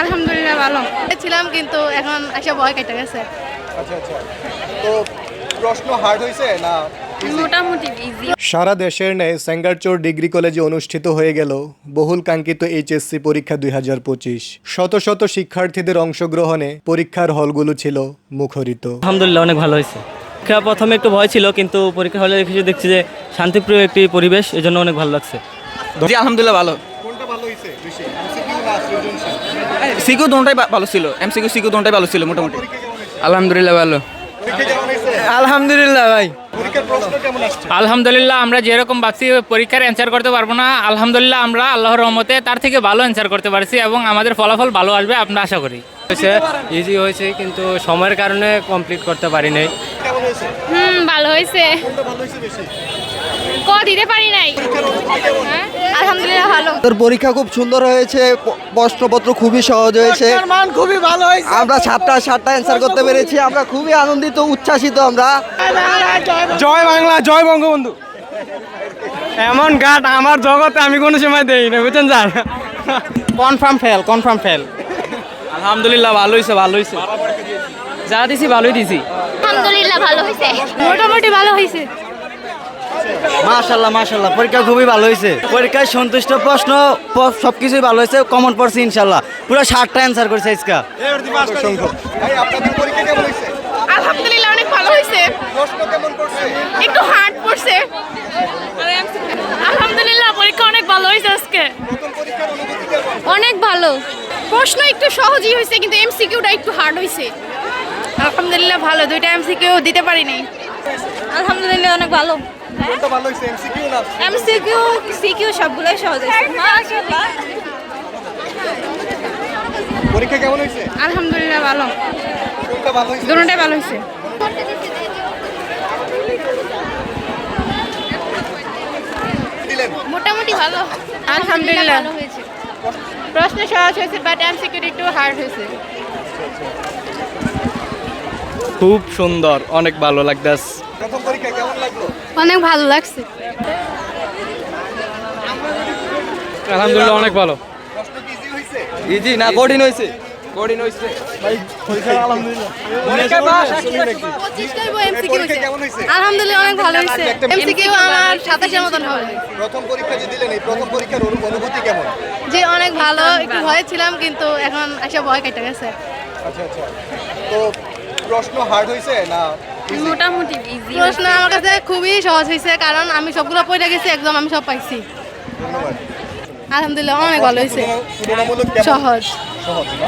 আলহামদুলিল্লাহ ভালো। ছিলাম কিন্তু এখন এসে ভয় কেটে গেছে। আচ্ছা আচ্ছা। তো প্রশ্ন হার্ড হয়েছে না সারা দেশের ন্যায় সেঙ্গারচোর ডিগ্রি কলেজে অনুষ্ঠিত হয়ে গেল বহুল কাঙ্ক্ষিত এইচএসসি পরীক্ষা দুই হাজার পঁচিশ। শত শত শিক্ষার্থীদের অংশগ্রহণে পরীক্ষার হলগুলো ছিল মুখরিত। আলহামদুলিল্লাহ অনেক ভালো হয়েছে। পরীক্ষা প্রথমে একটু ভয় ছিল কিন্তু পরীক্ষা হলে দেখেছি দেখছি যে শান্তিপ্রিয় একটি পরিবেশ এজন্য অনেক ভালো লাগছে। জি আলহামদুলিল্লাহ ভালো। ভালো বেশি এমসিকিউ সৃজনশীল? সিকিউ দোনটাই ভালো ছিল। এমসিকিউ সিকিউ দোনটাই ভালো ছিল মোটামুটি। আলহামদুলিল্লাহ ভালো। পরীক্ষা কেমন হয়েছে? আলহামদুলিল্লাহ ভাই। পরীক্ষার প্রশ্ন কেমন আসছে? আলহামদুলিল্লাহ আমরা যেরকম ভাবছি পরীক্ষার অ্যান্সার করতে পারব না। আলহামদুলিল্লাহ আমরা আল্লাহর রহমতে তার থেকে ভালো অ্যান্সার করতে পারছি এবং আমাদের ফলাফল ভালো আসবে আমরা আশা করি। হয়েছে ইজি হয়েছে কিন্তু সময়ের কারণে কমপ্লিট করতে পারি নাই। হুম ভালো হয়েছে। কোনটা ভালো হয়েছে বেশি? ক দিতে পারি নাই। হ্যাঁ? তোর পরীক্ষা খুব সুন্দর হয়েছে প্রশ্নপত্র খুবই সহজ হয়েছে। মান খুবই ভালো হয়েছে। আমরা সাতটা সাতটা অ্যান্সার করতে পেরেছি আমরা খুবই আনন্দিত উচ্ছ্বাসিত আমরা। জয় বাংলা জয় বঙ্গবন্ধু। এমন গাট আমার জগতে আমি কোনো সময় দেই না বুঝছেন sir? Confirm fail confirm fail আলহামদুলিল্লাহ ভালো হয়েছে ভালো হয়েছে যা দিছি ভালোই দিছি। আলহামদুলিল্লাহ ভালো হয়েছে মোটামুটি ভালো হয়েছে মাশাল্লাহ মাশাল্লাহ পরীক্ষা খুবই ভালো হয়েছে। পরীক্ষায় সন্তুষ্ট প্রশ্ন প- সবকিছুই ভালো হয়েছে কমন পড়ছে ইনশাল্লাহ পুরো ষাটটা অ্যান্সার করেছে আজকা। অসংখ্য। ভাই আপনাদের পরীক্ষা কেমন হয়েছে? আলহামদুলিল্লাহ অনেক ভালো হয়েছে। প্রশ্ন কেমন করছে একটু হার্ড পড়ছে। আলহামদুলিল্লাহ পরীক্ষা অনেক ভালো হয়েছে আজকে। প্রথম পরীক্ষার অনুভূতি কেমন? অনেক ভালো। প্রশ্ন একটু সহজই হয়েছে কিন্তু এমসিকিউটা একটু হার্ড হয়েছে। আলহামদুলিল্লাহ ভালো। দুইটা এমসিকিউ দিতে পারিনি। আলহামদুলিল্লাহ অনেক ভালো। কোনটা ভালো হয়েছে এমসিকিউ না? এমসিকিউ সিকিউ সবগুলোই সহজ হয়েছে। পরীক্ষা কেমন হয়েছে? আলহামদুলিল্লাহ ভালো। কোনটা ভালো হয়েছে? দুটোটাই ভালো হয়েছে। মোটামুটি ভালো। আলহামদুলিল্লাহ। প্রশ্ন সহজ হয়েছে বাট এমসিকিউ একটু হার্ড হয়েছে। খুব সুন্দর অনেক ভালো লাগতেস প্রথম পরীক্ষা কেমন লাগল অনেক ভালো লাগছে। আলহামদুলিল্লাহ অনেক ভালো। ইজি না কঠিন হয়েছে। কঠিন হয়েছে। পরীক্ষা কেমন হয়েছে? আলহামদুলিল্লাহ অনেক ভালো হয়েছে। এমসিকিউ আমার সাতাশের মতন হবে। প্রথম পরীক্ষা যে দিলেন এই প্রথম পরীক্ষার অনুভূতি কেমন? যে অনেক ভালো। একটু ভয় ছিলাম কিন্তু এখন এসে ভয় কেটে গেছে। আচ্ছা আচ্ছা। তো প্রশ্ন হার্ড হয়েছে না easy? ইজি প্রশ্ন আমার কাছে খুবই সহজ হয়েছে কারণ আমি সবগুলো পড়ে গেছি একদম আমি সব পাইছি। ধন্যবাদ। আলহামদুলিল্লাহ অনেক ভালো হয়েছে। সহজ। সহজ না?